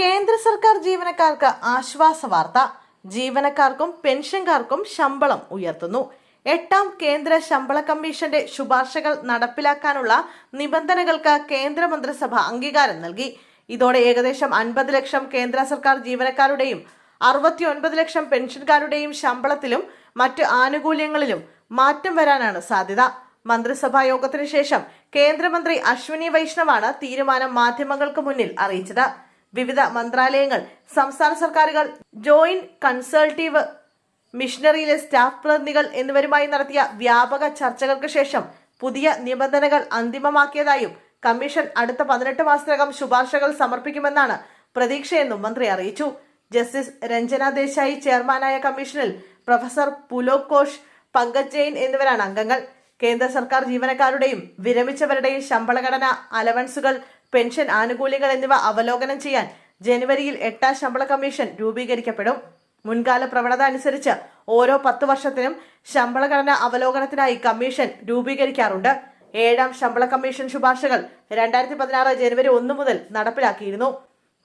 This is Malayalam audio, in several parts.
കേന്ദ്ര സർക്കാർ ജീവനക്കാർക്ക് ആശ്വാസ വാർത്ത. ജീവനക്കാർക്കും പെൻഷൻകാർക്കും ശമ്പളം ഉയർത്തുന്നു. എട്ടാം കേന്ദ്ര ശമ്പള കമ്മീഷന്റെ ശുപാർശകൾ നടപ്പിലാക്കാനുള്ള നിബന്ധനകൾക്ക് കേന്ദ്ര മന്ത്രിസഭ അംഗീകാരം നൽകി. ഇതോടെ ഏകദേശം അൻപത് ലക്ഷം കേന്ദ്ര സർക്കാർ ജീവനക്കാരുടെയും അറുപത്തി ഒൻപത് ലക്ഷം പെൻഷൻകാരുടെയും ശമ്പളത്തിലും മറ്റ് ആനുകൂല്യങ്ങളിലും മാറ്റം വരാനാണ് സാധ്യത. മന്ത്രിസഭാ യോഗത്തിന് ശേഷം കേന്ദ്രമന്ത്രി അശ്വിനി വൈഷ്ണവാണ് തീരുമാനം മാധ്യമങ്ങൾക്ക് മുന്നിൽ അറിയിച്ചത്. വിവിധ മന്ത്രാലയങ്ങൾ സംസ്ഥാന സർക്കാരുകൾ ജോയിന്റ് കൺസൾട്ടീവ് മിഷനറിയിലെ സ്റ്റാഫ് പ്രതിനിധികൾ എന്നിവരുമായി നടത്തിയ വ്യാപക ചർച്ചകൾക്ക് ശേഷം പുതിയ നിബന്ധനകൾ അന്തിമമാക്കിയതായും കമ്മീഷൻ അടുത്ത പതിനെട്ട് മാസത്തിനകം ശുപാർശകൾ സമർപ്പിക്കുമെന്നാണ് പ്രതീക്ഷയെന്നും മന്ത്രി അറിയിച്ചു. ജസ്റ്റിസ് രഞ്ജന ദേശായി ചെയർമാനായ കമ്മീഷനിൽ പ്രൊഫസർ പുലോക് ഘോഷ് പങ്കജ് ജെയിൻ എന്നിവരാണ് അംഗങ്ങൾ. കേന്ദ്ര സർക്കാർ ജീവനക്കാരുടെയും വിരമിച്ചവരുടെയും ശമ്പളഘടന അലവൻസുകൾ പെൻഷൻ ആനുകൂല്യങ്ങൾ എന്നിവ അവലോകനം ചെയ്യാൻ ജനുവരിയിൽ എട്ടാം ശമ്പള കമ്മീഷൻ രൂപീകരിക്കപ്പെടും. മുൻകാല പ്രവണത അനുസരിച്ച് ഓരോ പത്ത് വർഷത്തിനും ശമ്പളഘടന അവലോകനത്തിനായി കമ്മീഷൻ രൂപീകരിക്കാറുണ്ട്. ഏഴാം ശമ്പള കമ്മീഷൻ ശുപാർശകൾ രണ്ടായിരത്തി പതിനാറ് ജനുവരി ഒന്ന് മുതൽ നടപ്പിലാക്കിയിരുന്നു.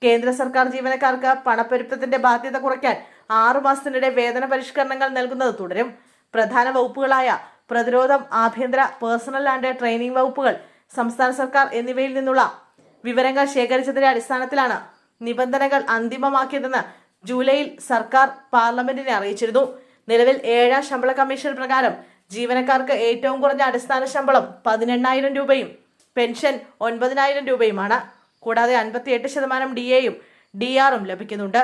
കേന്ദ്ര സർക്കാർ ജീവനക്കാർക്ക് പണപ്പെരുപ്പത്തിന്റെ ബാധ്യത കുറയ്ക്കാൻ ആറു മാസത്തിനിടെ വേതന പരിഷ്കരണങ്ങൾ നൽകുന്നത് തുടരും. പ്രധാന വകുപ്പുകളായ പ്രതിരോധം ആഭ്യന്തര പേഴ്സണൽ ആൻഡ് ട്രെയിനിംഗ് വകുപ്പുകൾ സംസ്ഥാന സർക്കാർ എന്നിവയിൽ നിന്നുള്ള വിവരങ്ങൾ ശേഖരിച്ചതിന്റെ അടിസ്ഥാനത്തിലാണ് നിബന്ധനകൾ അന്തിമമാക്കിയതെന്ന് ജൂലൈയിൽ സർക്കാർ പാർലമെന്റിനെ അറിയിച്ചിരുന്നു. നിലവിൽ ഏഴാം ശമ്പള കമ്മീഷൻ പ്രകാരം ജീവനക്കാർക്ക് ഏറ്റവും കുറഞ്ഞ അടിസ്ഥാന ശമ്പളം പതിനെണ്ണായിരം രൂപയും പെൻഷൻ ഒൻപതിനായിരം രൂപയുമാണ്. കൂടാതെ അൻപത്തിയെട്ട് ശതമാനം ഡി എയും ഡി ആറും ലഭിക്കുന്നുണ്ട്.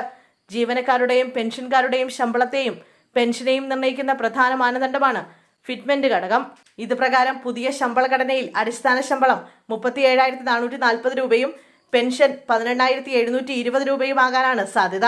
ജീവനക്കാരുടെയും പെൻഷൻകാരുടെയും ശമ്പളത്തെയും പെൻഷനെയും നിർണയിക്കുന്ന പ്രധാന മാനദണ്ഡമാണ് ഫിറ്റ്മെന്റ് ഘടകം. ഇത് പ്രകാരം പുതിയ ശമ്പള ഘടനയിൽ അടിസ്ഥാന ശമ്പളം മുപ്പത്തി ഏഴായിരത്തി നാനൂറ്റി നാൽപ്പത് രൂപയും പെൻഷൻ പതിനെണ്ണായിരത്തി എഴുന്നൂറ്റി ഇരുപത് രൂപയുമാകാനാണ് സാധ്യത.